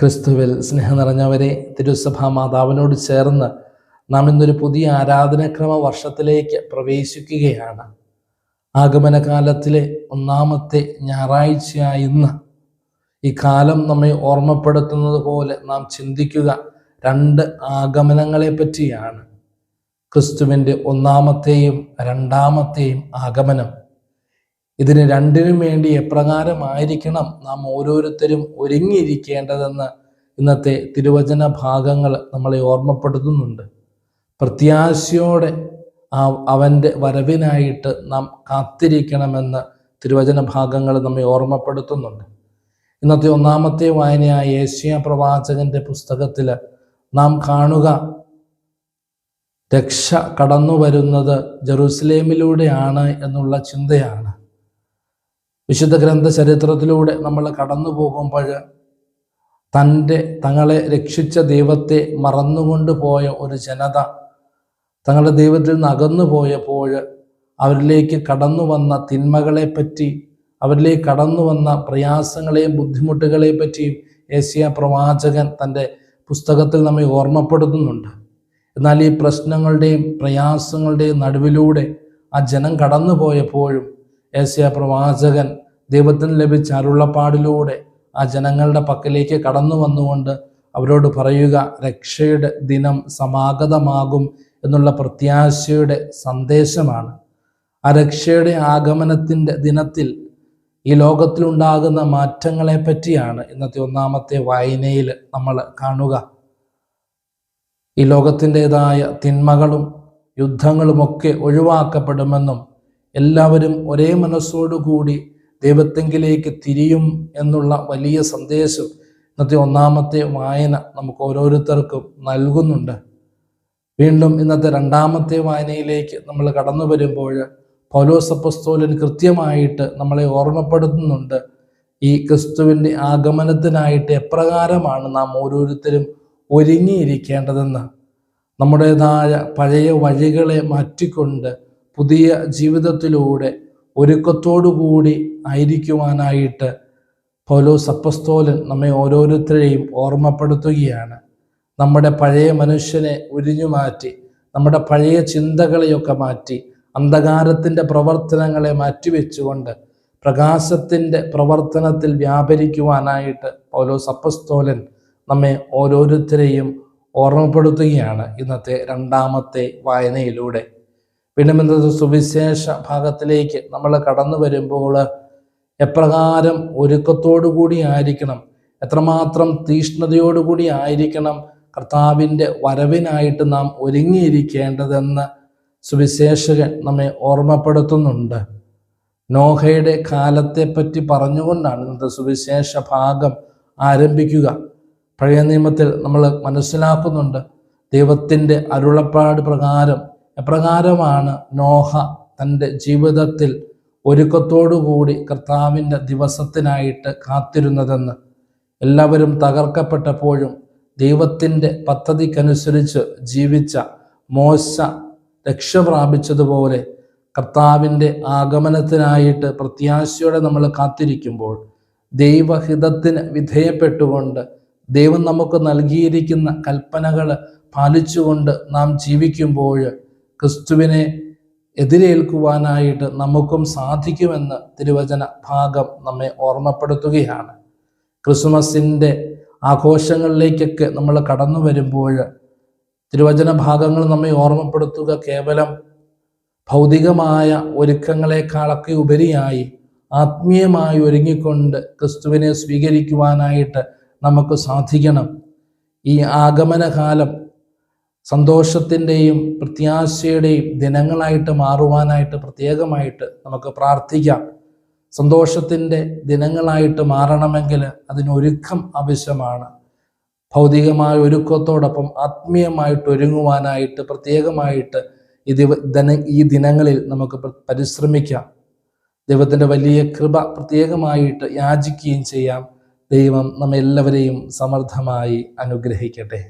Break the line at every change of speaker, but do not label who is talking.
ക്രിസ്തുവിൽ സ്നേഹം നിറഞ്ഞവരെ തിരുസഭാ മാതാവിനോട് ചേർന്ന് നാം ഇന്നൊരു പുതിയ ആരാധനക്രമ വർഷത്തിലേക്ക് പ്രവേശിക്കുകയാണ്. ആഗമനകാലത്തിലെ ഒന്നാമത്തെ ഞായറാഴ്ചയായ ഇന്ന്. ഈ കാലം നമ്മെ ഓർമ്മപ്പെടുത്തുന്നത് പോലെ നാം ചിന്തിക്കുക രണ്ട് ആഗമനങ്ങളെ പറ്റിയാണ്. ക്രിസ്തുവിന്റെ ഒന്നാമത്തെയും രണ്ടാമത്തെയും ആഗമനം. ഇതിന് രണ്ടിനും വേണ്ടി എപ്രകാരമായിരിക്കണം നാം ഓരോരുത്തരും ഒരുങ്ങിയിരിക്കേണ്ടതെന്ന് ഇന്നത്തെ തിരുവചന ഭാഗങ്ങൾ നമ്മളെ ഓർമ്മപ്പെടുത്തുന്നുണ്ട്. പ്രത്യാശയോടെ അവന്റെ വരവിനായിട്ട് നാം കാത്തിരിക്കണമെന്ന് തിരുവചന ഭാഗങ്ങൾ നമ്മെ ഓർമ്മപ്പെടുത്തുന്നുണ്ട്. ഇന്നത്തെ ഒന്നാമത്തെ വായനയായ ഏഷ്യ പ്രവാചകന്റെ പുസ്തകത്തിൽ നാം കാണുക രക്ഷ കടന്നു വരുന്നത് ജെറൂസലേമിലൂടെയാണ് എന്നുള്ള ചിന്തയാണ്. വിശുദ്ധ ഗ്രന്ഥ ചരിത്രത്തിലൂടെ നമ്മൾ കടന്നു പോകുമ്പോൾ തന്റെ തങ്ങളെ രക്ഷിച്ച ദൈവത്തെ മറന്നുകൊണ്ട് പോയ ഒരു ജനത തങ്ങളുടെ ദൈവത്തിൽ നിന്ന് അകന്നു പോയപ്പോൾ അവരിലേക്ക് കടന്നു വന്ന തിന്മകളെ പറ്റി അവരിലേക്ക് കടന്നു വന്ന പ്രയാസങ്ങളെയും ബുദ്ധിമുട്ടുകളെയും പറ്റിയും ഏഷ്യ പ്രവാചകൻ തന്റെ പുസ്തകത്തിൽ നമ്മെ ഓർമ്മപ്പെടുത്തുന്നുണ്ട്. എന്നാൽ ഈ പ്രശ്നങ്ങളുടെയും പ്രയാസങ്ങളുടെയും നടുവിലൂടെ ആ ജനം കടന്നു പോയപ്പോഴും ഏഷ്യ പ്രവാചകൻ ദൈവത്തിന് ലഭിച്ച അരുളപ്പാടിലൂടെ ആ ജനങ്ങളുടെ പക്കലേക്ക് കടന്നു വന്നുകൊണ്ട് അവരോട് പറയുക രക്ഷയുടെ ദിനം സമാഗതമാകും എന്നുള്ള പ്രത്യാശയുടെ സന്ദേശമാണ്. ആ രക്ഷയുടെ ആഗമനത്തിന്റെ ദിനത്തിൽ ഈ ലോകത്തിലുണ്ടാകുന്ന മാറ്റങ്ങളെ പറ്റിയാണ് ഇന്നത്തെ ഒന്നാമത്തെ വായനയിൽ നമ്മൾ കാണുക. ഈ ലോകത്തിന്റെതായ തിന്മകളും യുദ്ധങ്ങളുമൊക്കെ ഒഴിവാക്കപ്പെടുമെന്നും എല്ലാവരും ഒരേ മനസ്സോടുകൂടി ദൈവത്തെങ്കിലേക്ക് തിരിയും എന്നുള്ള വലിയ സന്ദേശം ഇന്നത്തെ ഒന്നാമത്തെ വായന നമുക്ക് ഓരോരുത്തർക്കും നൽകുന്നുണ്ട്. വീണ്ടും ഇന്നത്തെ രണ്ടാമത്തെ വായനയിലേക്ക് നമ്മൾ കടന്നു വരുമ്പോൾ പൗലോസപ്പസ്തോലൻ കൃത്യമായിട്ട് നമ്മളെ ഓർമ്മപ്പെടുത്തുന്നുണ്ട്. ഈ ക്രിസ്തുവിന്റെ ആഗമനത്തിനായിട്ട് എപ്രകാരമാണ് നാം ഓരോരുത്തരും ഒരുങ്ങിയിരിക്കേണ്ടതെന്ന്. നമ്മുടേതായ പഴയ വഴികളെ മാറ്റിക്കൊണ്ട് പുതിയ ജീവിതത്തിലൂടെ ഒരുക്കത്തോടുകൂടി ആയിരിക്കുവാനായിട്ട് പൗലോസ് അപ്പസ്തോലൻ നമ്മെ ഓരോരുത്തരെയും ഓർമ്മപ്പെടുത്തുകയാണ്. നമ്മുടെ പഴയ മനുഷ്യനെ ഉരിഞ്ഞു മാറ്റി നമ്മുടെ പഴയ ചിന്തകളെയൊക്കെ മാറ്റി അന്ധകാരത്തിന്റെ പ്രവർത്തനങ്ങളെ മാറ്റിവെച്ചുകൊണ്ട് പ്രകാശത്തിന്റെ പ്രവർത്തനത്തിൽ വ്യാപരിക്കുവാനായിട്ട് പൗലോസ് അപ്പസ്തോലൻ നമ്മെ ഓരോരുത്തരെയും ഓർമ്മപ്പെടുത്തുകയാണ് ഇന്നത്തെ രണ്ടാമത്തെ വായനയിലൂടെ. പിന്നെ സുവിശേഷ ഭാഗത്തിലേക്ക് നമ്മൾ കടന്നു വരുമ്പോൾ എപ്രകാരം ഒരുക്കത്തോടു കൂടി ആയിരിക്കണം എത്രമാത്രം തീഷ്ണതയോടുകൂടി ആയിരിക്കണം കർത്താവിന്റെ വരവിനായിട്ട് നാം ഒരുങ്ങിയിരിക്കേണ്ടതെന്ന് സുവിശേഷകൻ നമ്മെ ഓർമ്മപ്പെടുത്തുന്നുണ്ട്. നോഹയുടെ കാലത്തെപ്പറ്റി പറഞ്ഞുകൊണ്ടാണ് ഇന്നത്തെ സുവിശേഷ ഭാഗം ആരംഭിക്കുക. പഴയ നിയമത്തിൽ നമ്മൾ മനസ്സിലാക്കുന്നുണ്ട് ദൈവത്തിന്റെ അരുളപ്പാട് പ്രകാരം എപ്രകാരമാണ് നോഹ തന്റെ ജീവിതത്തിൽ ഒരുക്കത്തോടുകൂടി കർത്താവിന്റെ ദിവസത്തിനായിട്ട് കാത്തിരുന്നതെന്ന് എല്ലാവരും തകർക്കപ്പെട്ടപ്പോഴും ദൈവത്തിന്റെ പദ്ധതിക്കനുസരിച്ച് ജീവിച്ച മോശ രക്ഷ പ്രാപിച്ചതുപോലെ കർത്താവിന്റെ ആഗമനത്തിനായിട്ട് പ്രത്യാശയോടെ നമ്മൾ കാത്തിരിക്കുമ്പോൾ ദൈവഹിതത്തിന് വിധേയപ്പെട്ടുകൊണ്ട് ദൈവം നമുക്ക് നൽകിയിരിക്കുന്ന കൽപ്പനകൾ പാലിച്ചുകൊണ്ട് നാം ജീവിക്കുമ്പോൾ ക്രിസ്തുവിനെ എതിരേൽക്കുവാനായിട്ട് നമുക്കും സാധിക്കുമെന്ന് തിരുവചന ഭാഗം നമ്മെ ഓർമ്മപ്പെടുത്തുകയാണ്. ക്രിസ്മസിന്റെ ആഘോഷങ്ങളിലേക്കൊക്കെ നമ്മൾ കടന്നു വരുമ്പോൾ തിരുവചന ഭാഗങ്ങൾ നമ്മെ ഓർമ്മപ്പെടുത്തുക കേവലം ഭൗതികമായ ഒരുക്കങ്ങളെക്കാളൊക്കെ ഉപരിയായി ആത്മീയമായി ഒരുങ്ങിക്കൊണ്ട് ക്രിസ്തുവിനെ സ്വീകരിക്കുവാനായിട്ട് നമുക്ക് സാധിക്കണം. ഈ ആഗമനകാലം സന്തോഷത്തിന്റെയും പ്രത്യാശയുടെയും ദിനങ്ങളായിട്ട് മാറുവാനായിട്ട് പ്രത്യേകമായിട്ട് നമുക്ക് പ്രാർത്ഥിക്കാം. സന്തോഷത്തിന്റെ ദിനങ്ങളായിട്ട് മാറണമെങ്കിൽ അതിനൊരുക്കം ആവശ്യമാണ്. ഭൗതികമായ ഒരുക്കത്തോടൊപ്പം ആത്മീയമായിട്ട് ഒരുങ്ങുവാനായിട്ട് പ്രത്യേകമായിട്ട് ഈ ദിന ഈ ദിനങ്ങളിൽ നമുക്ക് പരിശ്രമിക്കാം. ദൈവത്തിന്റെ വലിയ കൃപ പ്രത്യേകമായിട്ട് യാചിക്കുകയും ചെയ്യാം. ദൈവം നമ്മെല്ലാവരെയും സമർത്ഥമായി അനുഗ്രഹിക്കട്ടെ.